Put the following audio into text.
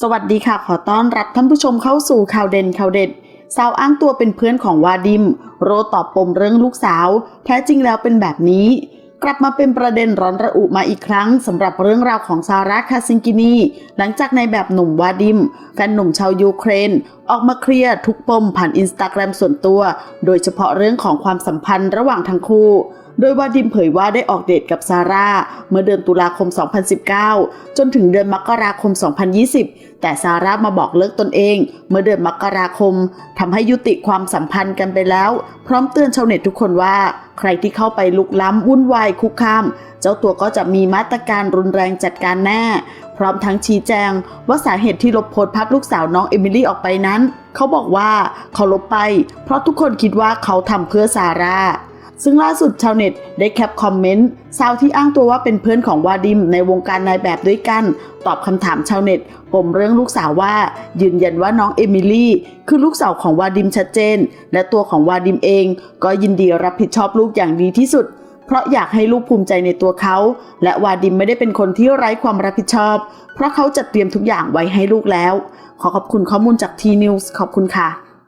สวัสดีค่ะ ขอต้อนรับท่านผู้ชมเข้าสู่ข่าวเด่นข่าวเด็ดสาวอ้างตัวเป็นเพื่อนของวาดิม โรตอบปมเรื่องลูกสาว แท้จริงแล้วเป็นแบบนี้ กลับมาเป็นประเด็นร้อนระอุมาอีกครั้งสำหรับเรื่องราวของซาร่าคาซิงกินีหลังจากในแบบหนุ่มวาดิม แฟนหนุ่มชาวยูเครน ออกมาเคลียร์ทุกปมผ่านอินสตาแกรมส่วนตัว โดยเฉพาะเรื่องของความสัมพันธ์ระหว่างทั้งคู่ โดยวาดิมเผยว่าได้ออกเดทกับซาร่าเมื่อเดือนตุลาคม 2019 จนถึงเดือนมกราคม 2020 แต่ซาร่ามาบอกเลิกตนเอง เมื่อเดือนมกราคมทำให้ยุติความสัมพันธ์กันไปแล้ว พร้อมเตือนชาวเน็ตทุกคนว่า ใครที่เข้าไปลุกล้ำวุ่นวายคุกคาม เจ้าตัวก็จะมีมาตรการรุนแรงจัดการแน่ พร้อมทั้งชี้แจง ว่าสาเหตุที่ลบโพสต์ภาพลูกสาวน้องเอมิลี่ออกไปนั้น เขาบอกว่าเขาลบไป เพราะทุกคนคิดว่าเขาทำเพื่อซาร่า ซึ่งล่าสุดชาวเน็ตได้แคปคอมเมนต์สาวที่อ้างตัวว่าเป็นเพื่อนของวาดิมในวงการนายแบบด้วยกัน ตอบคำถามชาวเน็ตปมเรื่องลูกสาวว่า ยืนยันว่าน้องเอมิลี่คือลูกสาวของวาดิมชัดเจน และตัวของวาดิมเอง ก็ยินดีรับผิดชอบลูกอย่างดีที่สุด เพราะอยากให้ลูกภูมิใจในตัวเขา และวาดิมไม่ได้เป็นคนที่ไร้ความรับผิดชอบ เพราะเขาจัดเตรียมทุกอย่างไว้ให้ลูกแล้ว ขอขอบคุณข้อมูลจากทีนิวส์ขอบคุณค่ะ